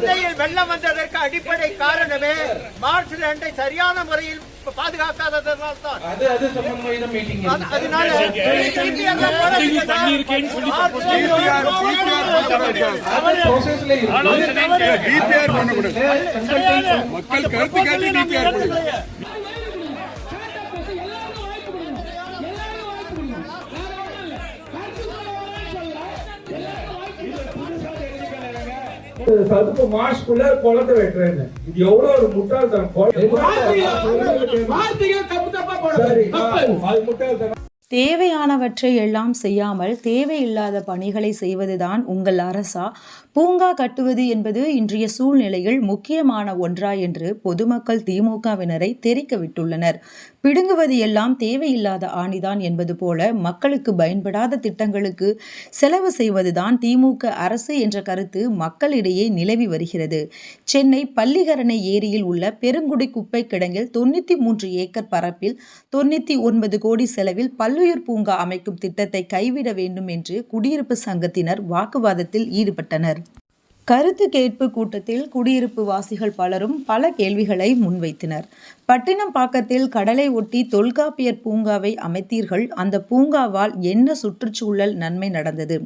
சென்னையில் வெள்ளம் வந்ததற்கு அடிப்படை காரணமே மார்ச் ரெண்டை சரியான முறையில் பாதுகாக்காததால் தான் அது அது சம்பந்தமாக தான் மீட்டிங் அது- அதனால மக்கள் கருத்து கேட்டு சதுப்பு மாஸ்க்குள்ள குளத்தை வெட்டுறேன்னு இது எவ்வளவு ஒரு முட்டாள்தனம் சரி, அது முட்டாள்தனம் தேவையானவற்றை எல்லாம் செய்யாமல் தேவையில்லாத பணிகளை செய்வதுதான் உங்கள் அரசா? பூங்கா கட்டுவது என்பது இன்றைய சூழ்நிலையில் முக்கியமான ஒன்றா என்று பொதுமக்கள் திமுகவினரை தெரிக்க விட்டுள்ளனர். பிடுங்குவது எல்லாம் தேவையில்லாத ஆணிதான் என்பது போல மக்களுக்கு பயன்படாத திட்டங்களுக்கு செலவு செய்வதுதான் திமுக அரசு என்ற கருத்து மக்களிடையே நிலவி வருகிறது. சென்னை பள்ளிகரணை ஏரியில் உள்ள பெருங்குடி குப்பை கிடங்கில் தொண்ணூற்றி மூன்று ஏக்கர் பரப்பில் தொண்ணூற்றி ஒன்பது கோடி செலவில் பல்லுயிர் பூங்கா அமைக்கும் திட்டத்தை கைவிட வேண்டும் என்று குடியிருப்பு சங்கத்தினர் வாக்குவாதத்தில் ஈடுபட்டனர். கருத்து கேட்பு கூட்டத்தில் குடியிருப்பு வாசிகள் பலரும் பல கேள்விகளை முன்வைத்தனர். பட்டினம் பாக்கத்தில் கடலை ஒட்டி தொல்காப்பியர் பூங்காவை அமைத்தீர்கள். அந்த பூங்காவால் என்ன சுற்றுச்சூழல் நன்மை நடந்தது?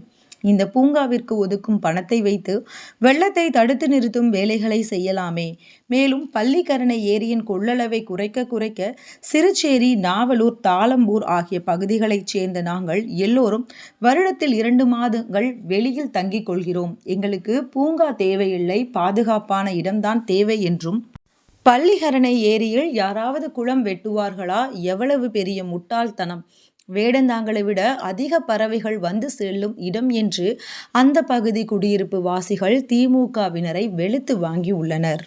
இந்த பூங்காவிற்கு ஒதுக்கும் பணத்தை வைத்து வெள்ளத்தை தடுத்து நிறுத்தும் வேலைகளை செய்யலாமே. மேலும் பள்ளிக்கரணை ஏரியின் கொள்ளளவை குறைக்க குறைக்க சிறுச்சேரி நாவலூர் தாளம்பூர் ஆகிய பகுதிகளைச் சேர்ந்த நாங்கள் எல்லோரும் வருடத்தில் இரண்டு மாதங்கள் வெளியில் தங்கிக் கொள்கிறோம். எங்களுக்கு பூங்கா தேவையில்லை பாதுகாப்பான இடம்தான் தேவை என்றும். பள்ளிகரணை ஏரியில் யாராவது குளம் வெட்டுவார்களா? எவ்வளவு பெரிய முட்டாள்தனம். வேடந்தாங்களை விட அதிக பறவைகள் வந்து செல்லும் இடம் என்று அந்த பகுதி குடியிருப்பு வாசிகள் திமுகவினரை வெளுத்து வாங்கியுள்ளனர்.